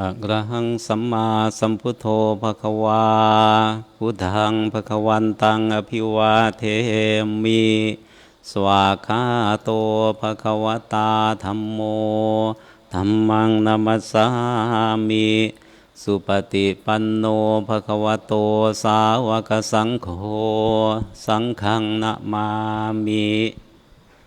อะระหังสัมมาสัมพุทโธภะคะวา พุทธังภะคะวันตังอภิวาเทมิสวาคาโตภะคะวตาธัมโมธัมมังนัมัสสามิสุปฏิปันโนภะคะวะโตสาวกสังโฆสังฆังนะมามิ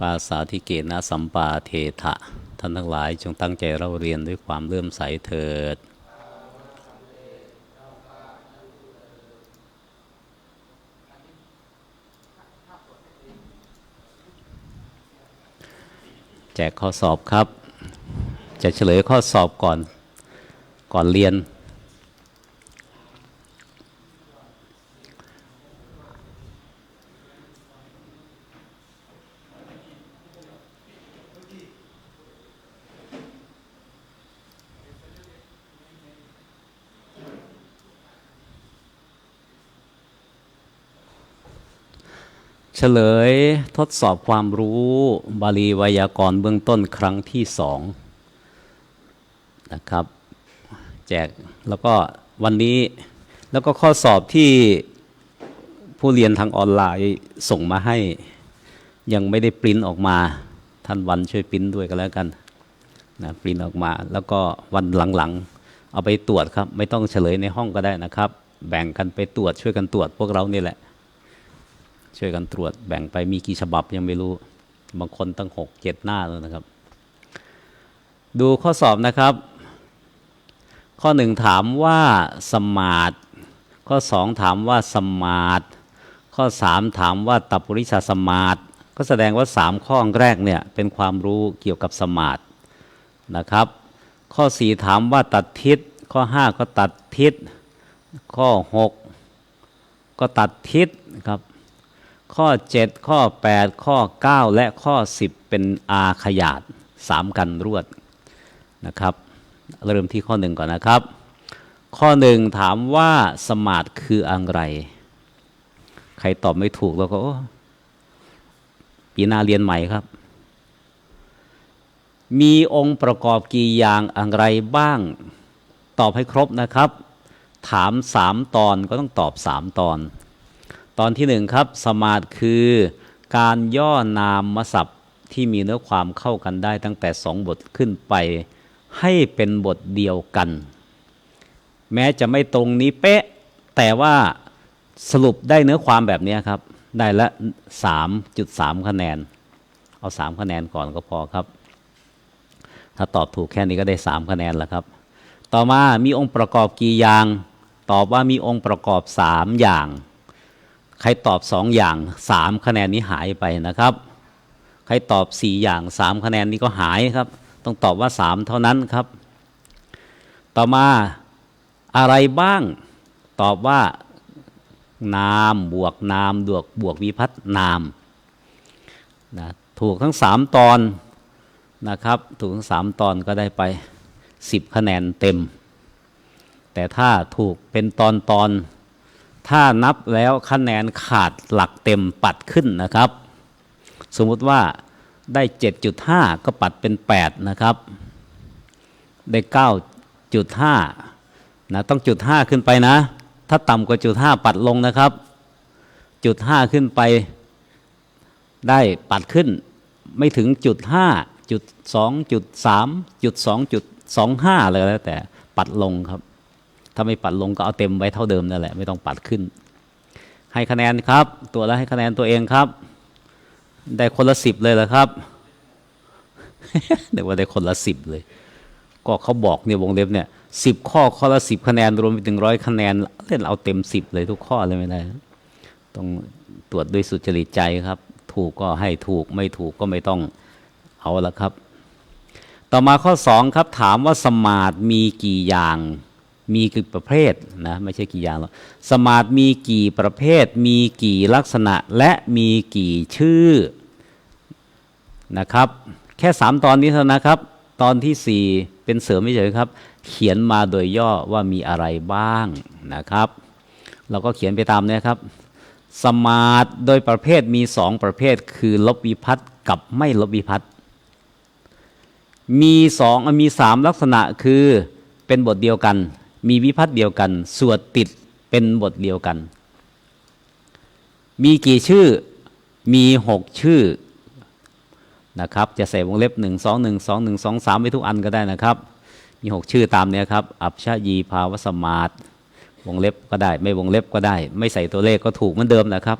ปาสาธิเกนะสัมปาเทถะท่านทั้งหลายจงตั้งใจเราเรียนด้วยความเลื่อมใสเถิดแจกข้อสอบครับ จะเฉลยข้อสอบก่อน ก่อนเรียน เฉลยทดสอบความรู้บาลีไวยากรณ์เบื้องต้นครั้งที่สองนะครับ แจกแล้วก็วันนี้แล้วก็ข้อสอบที่ผู้เรียนทางออนไลน์ส่งมาให้ ยังไม่ได้ปริ้นออกมาท่านวันช่วยปริ้นด้วยกันแล้วกันนะปริ้นออกมา แล้วก็วันหลังๆ เอาไปตรวจครับ ไม่ต้องเฉลยในห้องก็ได้นะครับ แบ่งกันไปตรวจช่วยกันตรวจพวกเรานี่แหละ ช่วยกันตรวจแบ่งไปมีกี่ฉบับยังไม่รู้บางคนตั้งหกเจ็ดหน้าแล้วนะครับ ดูข้อสอบนะครับ ข้อหนึ่งถามว่าสมาร์ทข้อสองถามว่าสมาร์ทข้อสามถามว่าตับปริชาสมาร์ทก็แสดงว่าสามข้อแรกเนี่ยเป็นความรู้เกี่ยวกับสมาร์ทนะครับ ข้อสี่ถามว่าตัดทิศข้อห้าก็ตัดทิศข้อหกก็ตัดทิศครับ ข้อ 7 ข้อ 8 ข้อ 9 และข้อ 10 เป็นอาขยาดสามกันรวดนะครับ เริ่มที่ข้อ 1 ก่อนนะครับ ข้อ 1 ถามว่าสมาร์ทคืออะไร ใครตอบไม่ถูกแล้วก็ปีหน้าเรียนใหม่ครับ มีองค์ประกอบกี่อย่างอะไรบ้าง ตอบให้ครบนะครับ ถาม3ตอนก็ต้องตอบ3ตอน ตอนที่หนึ่งครับ สมาร์ทคือการย่อนามมศัพท์ที่มีเนื้อความเข้ากันได้ตั้งแต่สองบทขึ้นไป ให้เป็นบทเดียวกัน แม้จะไม่ตรงนี้เป๊ะ แต่ว่าสรุปได้เนื้อความแบบนี้ครับ ได้ละ 3.3 คะแนน เอา 3 คะแนนก่อนก็พอครับ ถ้าตอบถูกแค่นี้ก็ได้ 3 คะแนนแล้วครับ ต่อมามีองค์ประกอบกี่อย่าง ตอบว่ามีองค์ประกอบ 3 อย่าง ใครตอบสองอย่างสามคะแนนนี้หายไปนะครับ ใครตอบสี่อย่างสามคะแนนนี้ก็หายครับ ต้องตอบว่าสามเท่านั้นครับ ต่อมาอะไรบ้าง ตอบว่านามบวกนามบวกบวกวิพัฒนามนะถูกทั้งสามตอนนะครับ ถูกทั้งสามตอนก็ได้ไปสิบคะแนนเต็ม แต่ถ้าถูกเป็นตอนตอน ถ้านับแล้วคะแนนขาดหลักเต็มปัดขึ้นนะครับ สมมติว่าได้ 7.5 ก็ปัดเป็น 8 นะครับ ได้ 9.5 นะ ต้องจุด 5 ขึ้นไปนะ ถ้าต่ำกว่าจุด 5 ปัดลงนะครับ จุด 5 ขึ้นไปได้ปัดขึ้น ไม่ถึงจุด 5 จุด 2 จุด 3 จุด 2 จุด 25 เลยแล้วแต่ปัดลงครับ ถ้าไม่ปัดลงก็เอาเต็มไว้เท่าเดิมนั่นแหละไม่ต้องปัดขึ้น ให้คะแนนครับ ตัวละให้คะแนนตัวเองครับ ได้คนละสิบเลยเหรอครับเดี๋ยวว่าได้คนละสิบเลย ก็เขาบอกเนี่ยวงเล็บเนี่ยสิบข้อข้อละสิบคะแนนรวมไปถึงร้อยคะแนนเล่นเอาเต็มสิบเลยทุกข้อเลยไม่ได้ต้องตรวจด้วยสุจริตใจครับ ถูกก็ให้ถูกไม่ถูกก็ไม่ต้องเอาละครับ ต่อมาข้อสองครับถามว่าสมาร์ทมีกี่อย่าง มีกี่ประเภทนะไม่ใช่กี่อย่างหรอกสมาร์ทมีกี่ประเภท มีกี่ลักษณะและมีกี่ชื่อนะครับ แค่สามตอนนี้เท่านะครับ ตอนที่สี่เป็นเสริมไม่เฉยครับ เขียนมาโดยย่อว่ามีอะไรบ้างนะครับ เราก็เขียนไปตามเนี้ครับ สมาร์ทโดยประเภทมีสองประเภท คือลบวิพัตน์กับไม่ลบวิพัตน์มีสองมีสามลักษณะคือเป็นบทเดียวกัน มีวิพัตน์เดียวกัน สวดติดเป็นบทเดียวกัน มีกี่ชื่อมีหกชื่อนะครับ จะใส่วงเล็บหนึ่งสองหนึ่งสองหนึ่งสองสามไปทุกอันก็ได้นะครับ มีหกชื่อตามเนี้ยครับ อัปชายีภาวสมาร์ทวงเล็บก็ได้ ไม่วงเล็บก็ได้ ไม่ใส่ตัวเลขก็ถูกเหมือนเดิมนะครับ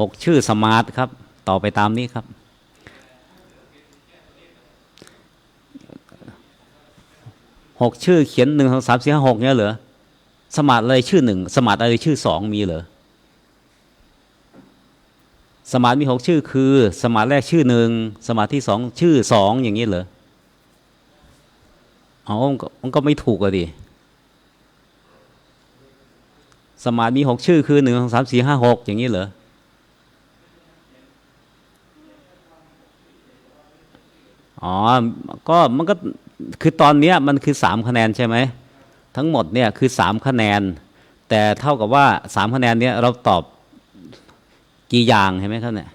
หกชื่อสมาร์ทครับ ต่อไปตามนี้ครับ หกชื่อเขียนหนึ่งสองสามสี่ห้าหกเนี่ยเหรอสมาร์ทอะไรชื่อหนึ่งสมาร์ทอะไรชื่อสองมีเหรอสมาร์ทมีหกชื่อคือ สมาร์ทแรกชื่อหนึ่งสมาร์ทที่สองชื่อสองอย่างนี้เหรออามันก็มันก็ไม่ถูกอะดิสมาร์ทมีหกชื่อคือหนึ่งสองสามสี่ห้าหกอย่างนี้เหรอ อ๋อ ก็มันก็ คือตอนนี้มันคือสามคะแนนใช่ไหมทั้งหมดเนี่ยคือสามคะแนน แต่เท่ากับว่าสามคะแนนเนี้ยเราตอบกี่อย่างใช่ไหมครับเนี่ย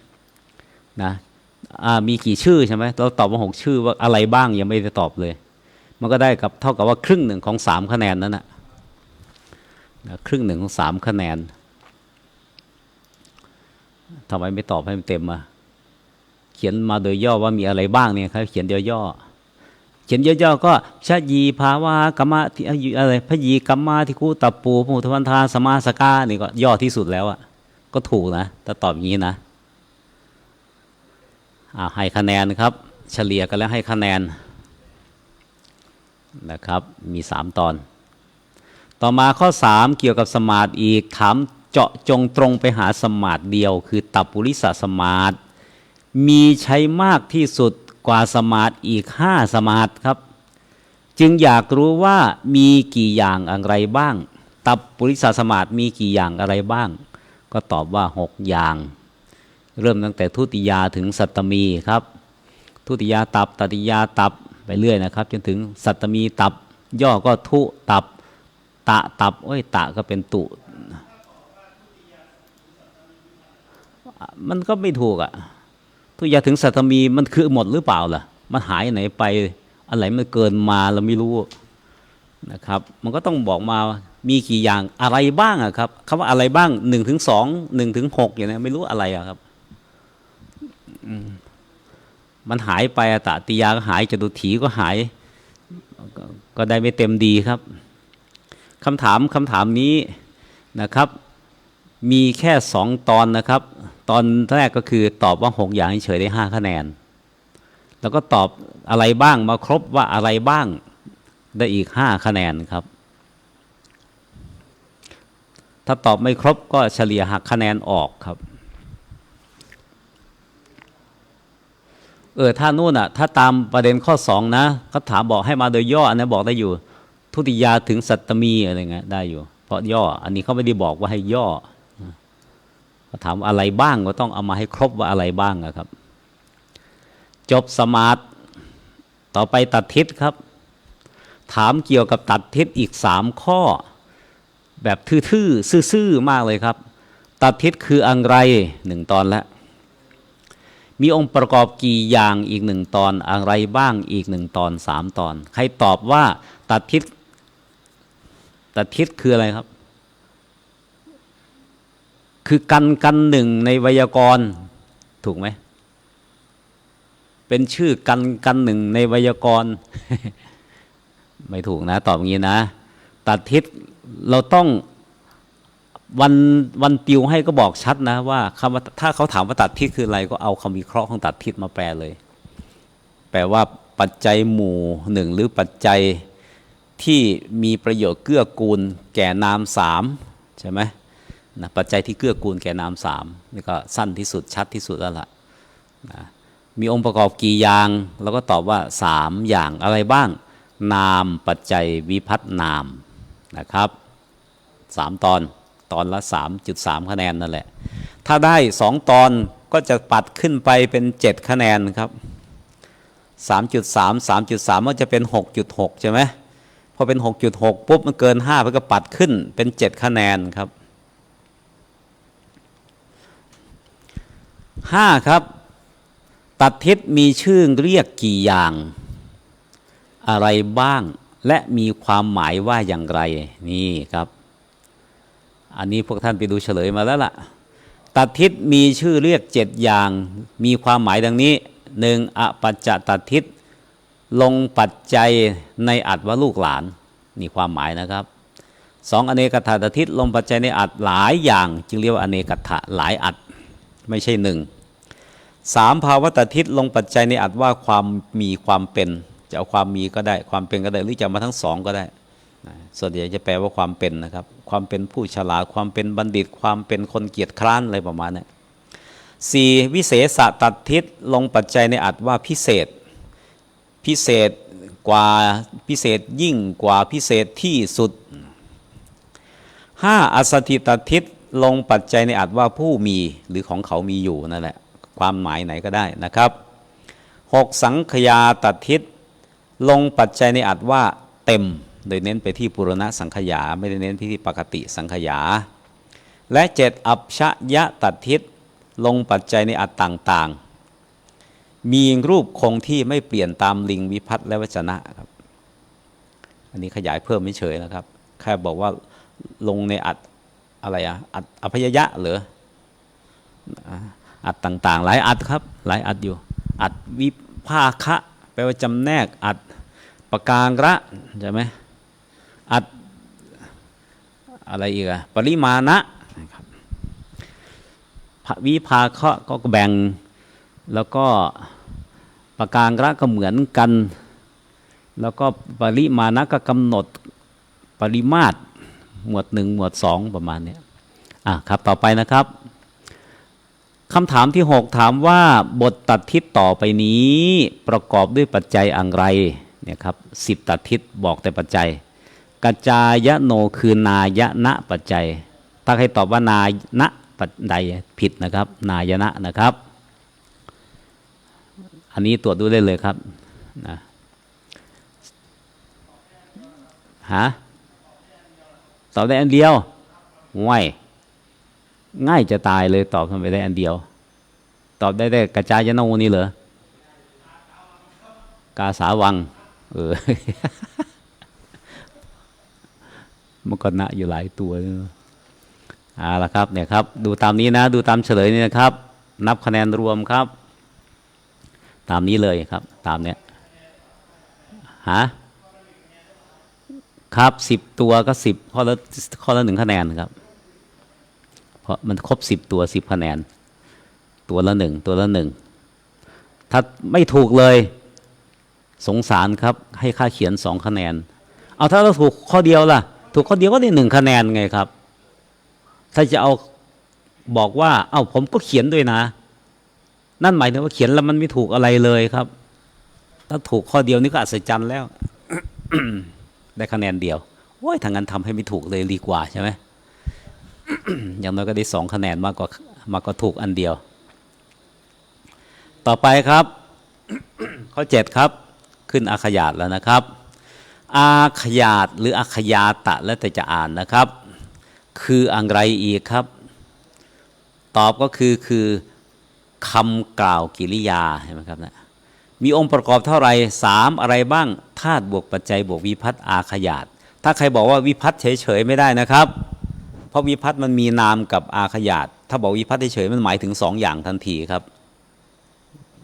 นะมีกี่ชื่อใช่ไหมเราตอบมาหกชื่อว่าอะไรบ้างยังไม่ได้ตอบเลย มันก็ได้กับเท่ากับว่าครึ่งหนึ่งของสามคะแนนนั้นนะนะครึ่งหนึ่งของสามคะแนนทำไมไม่ตอบให้มันเต็มมาเขียนมาโดยย่อว่ามีอะไรบ้างเนี่ยครับเขียนเดียวย่อ ขียนย่อๆก็ชายีภาวะกรรมะที่อะไรพยีกรรมาทิคุตับปูภูทวันทาสมาสกานี่ก็ย่อที่สุดแล้วอะก็ถูกนะถ้าตอบอย่างนี้นะอ่าให้คะแนนครับ เฉลี่ยกันแล้วให้คะแนนนะครับ มีสามตอน ต่อมาข้อ 3 เกี่ยวกับสมาธิอีกถามเจาะจงตรงไปหาสมาธิเดียว คือตับปุริสสมาธิมีใช้มากที่สุด กว่าสมาธิอีก5สมาธิครับ จึงอยากรู้ว่ามีกี่อย่างอะไรบ้าง ตับปุริสสมาธิมีกี่อย่างอะไรบ้าง ก็ตอบว่า6อย่าง เริ่มตั้งแต่ทุติยาถึงสัตตมีครับ ทุติยาตับตติยาตับไปเรื่อยนะครับ จนถึงสัตตมีตับ ย่อก็ทุตับ ตะตับโอ้ยตะก็เป็นตุ มันก็ไม่ถูกอะ่ะ ทุกอย่างถึงสัตมีมันคือหมดหรือเปล่าล่ะ มันหายไหนไปอะไรมันเกินมาเราไม่รู้นะครับ มันก็ต้องบอกมามีกี่อย่างอะไรบ้างอะครับคำว่าอะไรบ้างหนึ่งถึงสองหนึ่งถึงหกอย่างนี้ไม่รู้อะไรอะครับมันหายไปอะตะติยาก็หายจตุถีก็หายกก็ได้ไม่เต็มดีครับคำถามคำถามนี้นะครับ มีแค่สองตอนนะครับตอนแรกก็คือตอบว่าหกอย่างเฉยได้ห้าคะแนน แล้วก็ตอบอะไรบ้างมาครบว่าอะไรบ้างได้อีกห้าคะแนนครับ ถ้าตอบไม่ครบก็เฉลี่ยหักคะแนนออกครับ เออถ้านู่นอะ ถ้าตามประเด็นข้อสองนะเขาถามบอกให้มาโดยย่ออันนี้บอกได้อยู่ ทุติยาถึงสัตตมีอะไรเงี้ยได้อยู่ เพราะย่อ อันนี้เขาไม่ได้บอกว่าให้ย่อ ถามอะไรบ้างก็ต้องเอามาให้ครบว่าอะไรบ้างนะครับ จบสมาร์ทต่อไปตัดทิศครับ ถามเกี่ยวกับตัดทิศอีกสามข้อ แบบทื่อๆซื่อๆมากเลยครับ ตัดทิศคืออะไรหนึ่งตอนแล้วมีองค์ประกอบกี่อย่างอีกหนึ่งตอนอะไรบ้างอีกหนึ่งตอนสามตอน ใครตอบว่าตัดทิศตัดทิศคืออะไรครับ คือกันกันหนึ่งในไวยากรณ์ถูกไหม เป็นชื่อกันกันหนึ่งในไวยากรณ์ไม่ถูกนะ ตอบอย่างนี้นะ ตัดทิศเราต้องวันวันติวให้ก็บอกชัดนะ ว่าคำว่าถ้าเขาถามว่าตัดทิศคืออะไร ก็เอาคำวิเคราะห์ของตัดทิศมาแปลเลย แปลว่าปัจจัยหมู่หนึ่งหรือปัจจัยที่มีประโยชน์เกื้อกูล แก่นามสามใช่ไหม นะปัจจัยที่เกื้อกูลแก่นามสามนี่ก็สั้นที่สุดชัดที่สุดแล้วล่ะนะมีองค์ประกอบกี่อย่างเราก็ตอบว่าสามอย่างอะไรบ้าง นามปัจจัยวิพัฒนามนะครับสามตอนตอนละ 3.3 คะแนนนั่นแหละ ถ้าได้2ตอนก็จะปัดขึ้นไปเป็น 7 คะแนนครับ 3.3 3.3มันจะเป็น 6.6 ใช่ไหมพอเป็น 6.6 ปุ๊บมันเกิน5มันก็ปัดขึ้นเป็น 7 คะแนนครับ 5ครับ ตัดทิศมีชื่อเรียกกี่อย่าง อะไรบ้าง และมีความหมายว่าอย่างไร นี่ครับ อันนี้พวกท่านไปดูเฉลยมาแล้วล่ะ ตัดทิศมีชื่อเรียกเจ็ดอย่าง มีความหมายดังนี้หนึ่งอปัจจตัดทิศลงปัจจัยในอัดว่าลูกหลาน นี่ความหมายนะครับสองอเนกถาตัดทิศลงปัจจัยในอัดหลายอย่าง จึงเรียกว่าอเนกถะหลายอัด ไม่ใช่หนึ่งสามภาวะตัดทิศลงปัจจัยในอัดว่าความมีความเป็น จะเอาความมีก็ได้ ความเป็นก็ได้หรือจะมาทั้งสองก็ได้ส่วนใหญ่จะแปลว่าความเป็นนะครับ ความเป็นผู้ฉลาดความเป็นบัณฑิต ความเป็นคนเกียจคร้านอะไรประมาณนี้สี่วิเศษตัดทิศลงปัจจัยในอัดว่าพิเศษ พิเศษกว่าพิเศษยิ่งกว่าพิเศษที่สุดห้าอสถิตัดทิศ ลงปัจจัยในอัดว่าผู้มีหรือของเขามีอยู่นั่นแหละ ความหมายไหนก็ได้นะครับหกสังขยาตัดทิศลงปัจจัยในอัดว่าเต็ม โดยเน้นไปที่ปุรณะสังขยา ไม่ได้เน้นไปที่ปกติสังขยา และเจ็ดอัปชะยะตัดทิศลงปัจจัยในอัดต่างๆ มีรูปคงที่ไม่เปลี่ยนตามลิงวิพัฒน์และวจนะครับอันนี้ขยายเพิ่มไม่เฉยนะครับ แค่บอกว่าลงในอัด อะไรอะอัดอภยยะเหรออัดต่าง ๆ หลายอัดครับ หลายอัดอยู่ อัดวิภาคะแปลว่าจำแนก อัดประกางระใช่ไหมอัดอะไรอีกอะปริมาณะนะครับวิภาคะก็แบ่ง แล้วก็ประกางระก็เหมือนกัน แล้วก็ปริมาณะก็กำหนดปริมาตร หมวดหนึ่งหมวดสองประมาณนี้อะครับต่อไปนะครับคำถามที่ 6 ถามว่าบทตัดทิศต่อไปนี้ประกอบด้วยปัจจัยอะไรเนี่ยครับสิบตัดทิศบอกแต่ปัจจัยกัจจายโนคือนายณะปัจจัย ถ้าใครตอบว่านายณปัจใดผิดนะครับ นายณะนะครับ อันนี้ตรวจดูได้เลยครับนะฮะ ตอบได้อันเดียวง่ายง่ายจะตายเลยตอบทำไมได้อันเดียว ตอบได้แต่กระจายโนนี่เหรอกาสาวัง เออมันก็นะอยู่หลายตัวเอาละครับเนี่ยครับ ดูตามนี้นะ ดูตามเฉลยนี่นะครับ นับคะแนนรวมครับ ตามนี้เลยครับ ตามเนี้ยฮะ ครับสิบตัวก็สิบข้อละข้อละหนึ่งคะแนนครับ เพราะมันครบสิบตัวสิบคะแนน ตัวละหนึ่งตัวละหนึ่งถ้าไม่ถูกเลย สงสารครับ ให้ค่าเขียนสองคะแนน เอาถ้าเราถูกข้อเดียวล่ะ ถูกข้อเดียวก็ได้หนึ่งคะแนนไงครับ ถ้าจะเอาบอกว่า เอ้าผมก็เขียนด้วยนะ นั่นหมายถึงว่าเขียนแล้วมันไม่ถูกอะไรเลยครับ ถ้าถูกข้อเดียวนี่ก็อัศจรรย์แล้ว ได้คะแนนเดียวโอ้ยทางนั้นทำให้ไม่ถูกเลยดีกว่าใช่ไหมอย่างน้อยก็ได้สองคะแนนมากกว่ามากกว่าถูกอันเดียว ต่อไปครับข้อเจ็ดครับ ขึ้นอาขยาตแล้วนะครับ อาขยาตหรืออาขยาตะแล้วแต่จะอ่านนะครับ คืออะไรอีกครับ ตอบก็คือคือคำกล่าวกิริยาเห็นไหมครับนะ มีองค์ประกอบเท่าไหร่สามอะไรบ้างธาตุบวกปัจจัยบวกวิพัฒน์อาขยาตถ้าใครบอกว่าวิพัฒน์เฉยๆไม่ได้นะครับ เพราะวิพัฒน์มันมีนามกับอาขยาตถ้าบอกวิพัฒน์เฉยๆมันหมายถึงสองอย่างทันทีครับ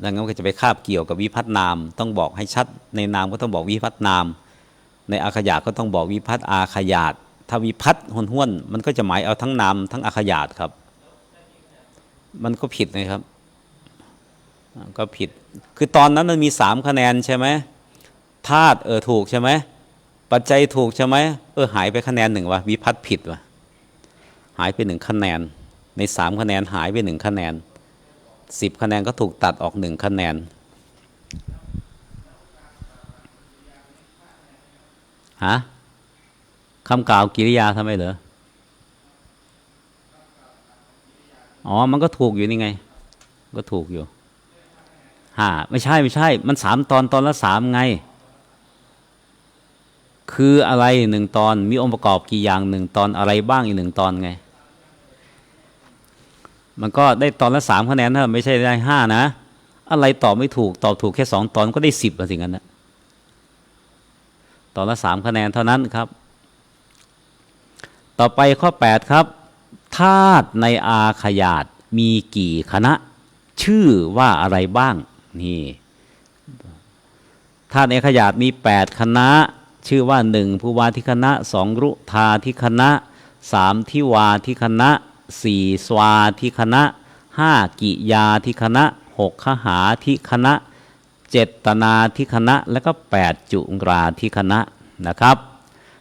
ดังนั้นก็จะไปคาบเกี่ยวกับวิพัฒนาม ต้องบอกให้ชัด ในนามก็ต้องบอกวิพัฒนาม ในอาขยาตก็ต้องบอกวิพัฒอาขยาตถ้าวิพัฒห้วนมันก็จะหมายเอาทั้งนามทั้งอาขยาตครับ มันก็ผิดนะครับ ก็ผิด คือตอนนั้นมันมีสามคะแนนใช่ไหมธาตุเออถูกใช่ไหมปัจจัยถูกใช่ไหมเออหายไปคะแนนหนึ่งวะวิพัฒผิดวะหายไปหนึ่งคะแนน ในสามคะแนนหายไปหนึ่งคะแนนสิบคะแนนก็ถูกตัดออกหนึ่งคะแนนฮะคำกล่าวกิริยาทำไมเหรออ๋อ มันก็ถูกอยู่นี่ไง ก็ถูกอยู่ ห้าไม่ใช่ไม่ใช่ มันสามตอนตอนละสามไง คืออะไรหนึ่งตอนมีองค์ประกอบกี่อย่างหนึ่งตอนอะไรบ้างอีกหนึ่งตอนไง มันก็ได้ตอนละสามคะแนนถ้าไม่ใช่ได้ห้านะ อะไรตอบไม่ถูกตอบถูกแค่สองตอนก็ได้สิบละสิงั้นนะตอนละสามคะแนนเท่านั้นครับ ต่อไปข้อ8ครับธาตุในอาขยาตมีกี่คณะ ชื่อว่าอะไรบ้าง นี่ธาตุในอาขยาตมี 8 คณะ ชื่อว่า 1 ภูวาทิคณะ 2 รุธาทิคณะ 3 ทิวาทิคณะ 4 สวาทิคณะ 5 กิยาทิคณะ 6 ขหาทิคณะ 7 ตนาทิคณะ แล้วก็ 8 จุงราทิคณะนะครับ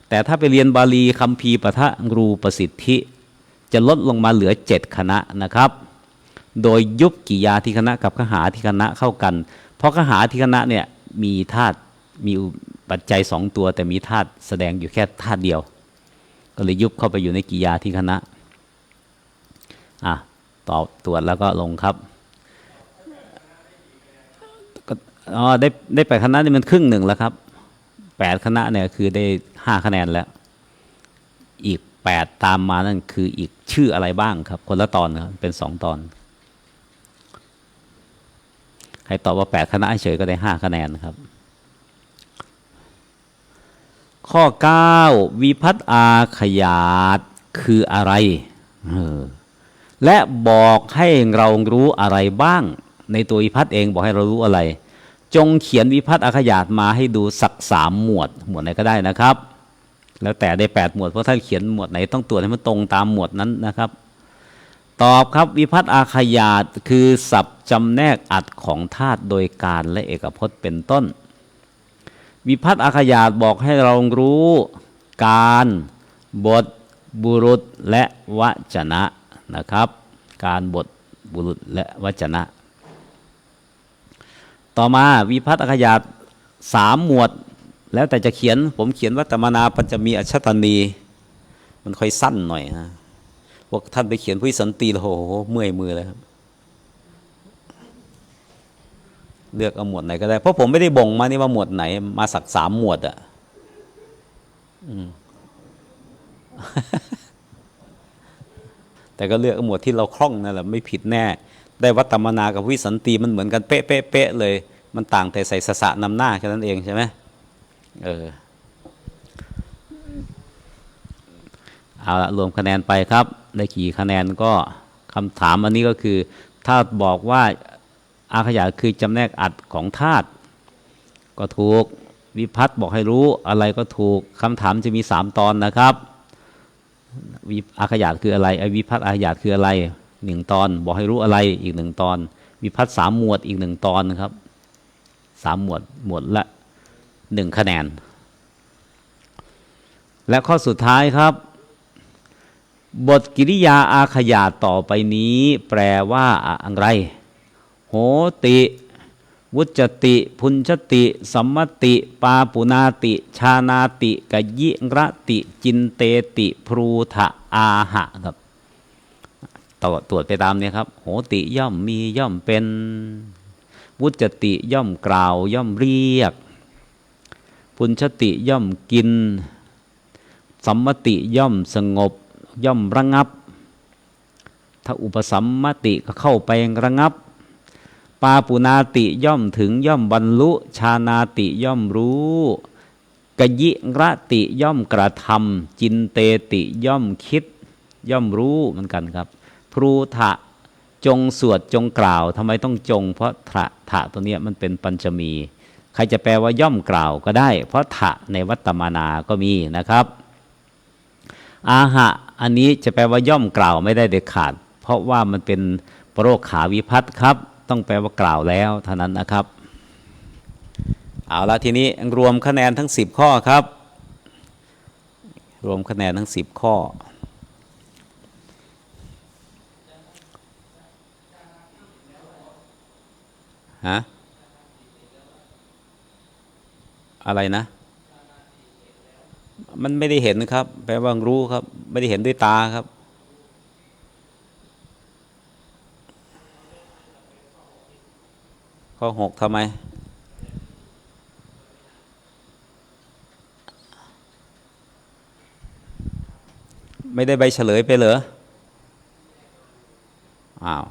แต่ถ้าไปเรียนบาลีคัมภีปะทะรูประสิทธิ จะลดลงมาเหลือ 7 คณะนะครับ โดยยุบกิยาทิคณะกับขหาทิคณะเข้ากัน เพราะขหาทิคณะเนี่ยมีธาตุมีปัจจัยสองตัว แต่มีธาตุแสดงอยู่แค่ธาตุเดียว ก็เลยยุบเข้าไปอยู่ในกิยาทิคณะอะตอบตรวจแล้วก็ลงครับก็อ๋อได้ได้แปดคณะนี่มันครึ่งหนึ่งแล้วครับแปดคณะเนี่ยคือได้ห้าคะแนนแล้ว อีกแปดตามมานั่นคืออีกชื่ออะไรบ้างครับ คนละตอนนะครับเป็นสองตอน ใครตอบว่าแปดคณะเฉยก็ได้ห้าคะแนนครับ ข้อ9วิพัฒน์อาขยาตคืออะไรออและบอกให้เรารู้อะไรบ้าง ในตัววิพัฒน์เองบอกให้เรารู้อะไร จงเขียนวิพัฒน์อาขยาตมาให้ดูสักสามหมวด หมวดไหนก็ได้นะครับ แล้วแต่ได้8หมวดเพราะถ้าเขียนหมวดไหนต้องตรวจให้มันตรงตามหมวดนั้นนะครับ ตอบครับวิพัฒน์อาขยาตคือศัพท์จำแนกอัดของธาตุโดยการและเอกพจน์เป็นต้น วิพัฒน์อาขยาตบอกให้เรารู้การบทบุรุษและวจนะนะครับ การบทบุรุษและวจนะ ต่อมาวิพัฒน์อาขยาตสามหมวด แล้วแต่จะเขียนผมเขียนวัตมนาปัญจมีอัชตนี มันค่อยสั้นหน่อยนะ พวกท่านไปเขียนพุทธสันติโอ้โหเมื่อยมือเลยครับเลือกเอาหมวดไหนก็ได้ เพราะผมไม่ได้บ่งมานี่ว่าหมวดไหน มาสักสามหมวดอะ่ะแต่ก็เลือกหมวดที่เราคล่องนั่นแหละไม่ผิดแน่ ได้วัตมนากับวิสันติมันเหมือนกันเป๊ะเป๊ะเป๊ะเลย มันต่างแต่ใส่สสะนำหน้าแค่นั้นเองใช่ไหมเออ เอาละรวมคะแนนไปครับ ได้กี่คะแนนก็คำถามอันนี้ก็คือ ถ้าบอกว่าอาขยายคือจำแนกอัดของธาตุก็ถูกวิพัฒน์บอกให้รู้อะไรก็ถูกคำถามจะมีสามตอนนะครับวิอาขยาตคืออะไรไอวิพัฒน์อาขยาตคืออะไรหนึ่งตอน บอกให้รู้อะไรอีกหนึ่งตอน วิพัฒน์สามหมวดอีกหนึ่งตอนนะครับสามหมวดหมวดละหนึ่งคะแนน และข้อสุดท้ายครับ บทกิริยาอาขยาตต่อไปนี้ แปลว่าอะไร โหติ วุจติ พุญชติ สัมมติ ปาปุนาติ ชานาติกยิระติ จินเตติ พรูทะอาหะครับตรวจตรวจไปตามนี้ครับ โหติย่อมมีย่อมเป็น วุจติย่อมกล่าวย่อมเรียก พุญชติย่อมกิน สัมมติย่อมสงบ ย่อมระงับ ถ้าอุปสัมมติก็เข้าไประงับ ปาปุนาติย่อมถึงย่อมบรรลุ ชานาติย่อมรู้กยิระติย่อมกระทำจินเตติย่อมคิด ย่อมรู้เหมือนกันครับ พรูทะจงสวดจงกล่าวทำไมต้องจง เพราะทะทะตัวเนี้ยมันเป็นปัญจมี ใครจะแปลว่าย่อมกล่าวก็ได้ เพราะทะในวัตตมานาก็มีนะครับ อาหะ อันนี้จะแปลว่าย่อมกล่าวไม่ได้เด็ดขาด เพราะว่ามันเป็นปรโรคขาวิพัตครับ ต้องแปลว่ากล่าวแล้วเท่านั้นนะครับ เอาละทีนี้รวมคะแนนทั้ง 10 ข้อครับ รวมคะแนนทั้ง 10 ข้ออฮะอะไรนะ มันไม่ได้เห็นครับ แปลว่ารู้ครับ ไม่ได้เห็นด้วยตาครับ ข้อหกทำไม ไม่ได้ใบเฉลยไปเหรอ อ้าว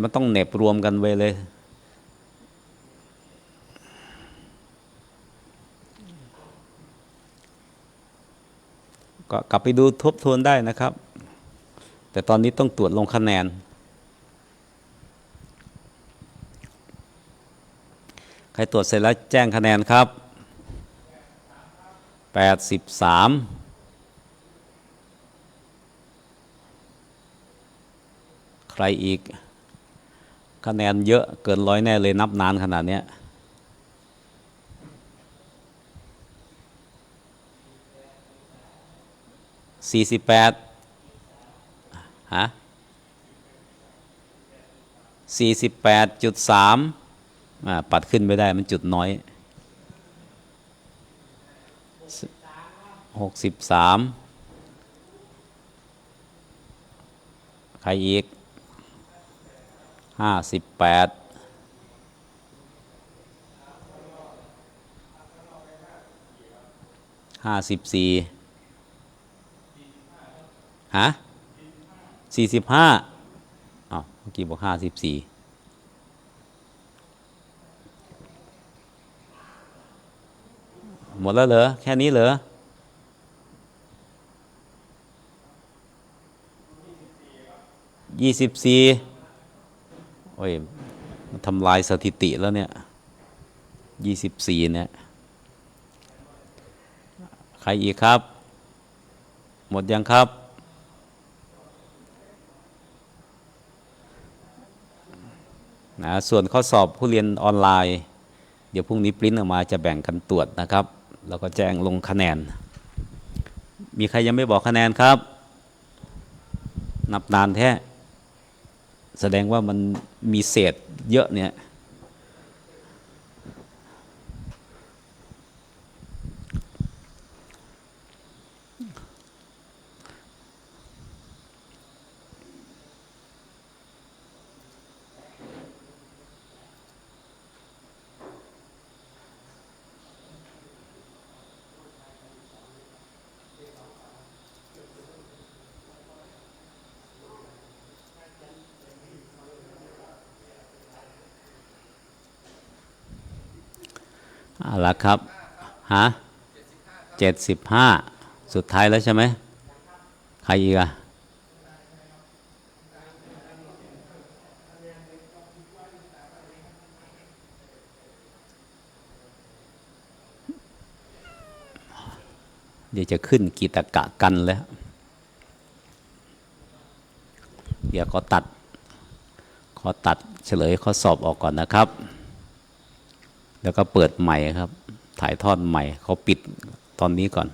มันต้องเหน็บรวมกันไปเลย ก็กลับไปดูทบทวนได้นะครับ แต่ตอนนี้ต้องตรวจลงคะแนน ใครตรวจเสร็จแล้วแจ้งคะแนนครับ 83ใครอีกคะแนนเยอะเกินร้อยแน่เลยนับนานขนาดนี้ สี่สิบแปดฮะสี่สิบแปดจุดสามปัดขึ้นไม่ได้มันจุดน้อยหกสิบสามใครอีกห้าสิบแปดห้าสิบสี่ ฮะสี่สิบห้าอ้าวเมื่อกี้บอกห้าสิบสี่หมดแล้วเหรอ แค่นี้เหรอยี่สิบสี่โอ้ยทำลายสถิติแล้วเนี่ยยี่สิบสี่เนี่ย ใครอีกครับ หมดยังครับ นะส่วนข้อสอบผู้เรียนออนไลน์ เดี๋ยวพรุ่งนี้ปริ้นออกมาจะแบ่งกันตรวจนะครับ แล้วก็แจ้งลงคะแนน มีใครยังไม่บอกคะแนนครับ นับนานแท้ แสดงว่ามันมีเศษเยอะเนี่ย ละครับฮะเจ็ดสิบห้าสุดท้ายแล้วใช่ไหมใครอีกอะเดี๋ยวจะขึ้นกีตกะกันแล้ว เดี๋ยวขอตัด ขอตัดเฉลยข้อสอบออกก่อนนะครับ แล้วก็เปิดใหม่ครับ ถ่ายทอดใหม่เขาปิดตอนนี้ก่อน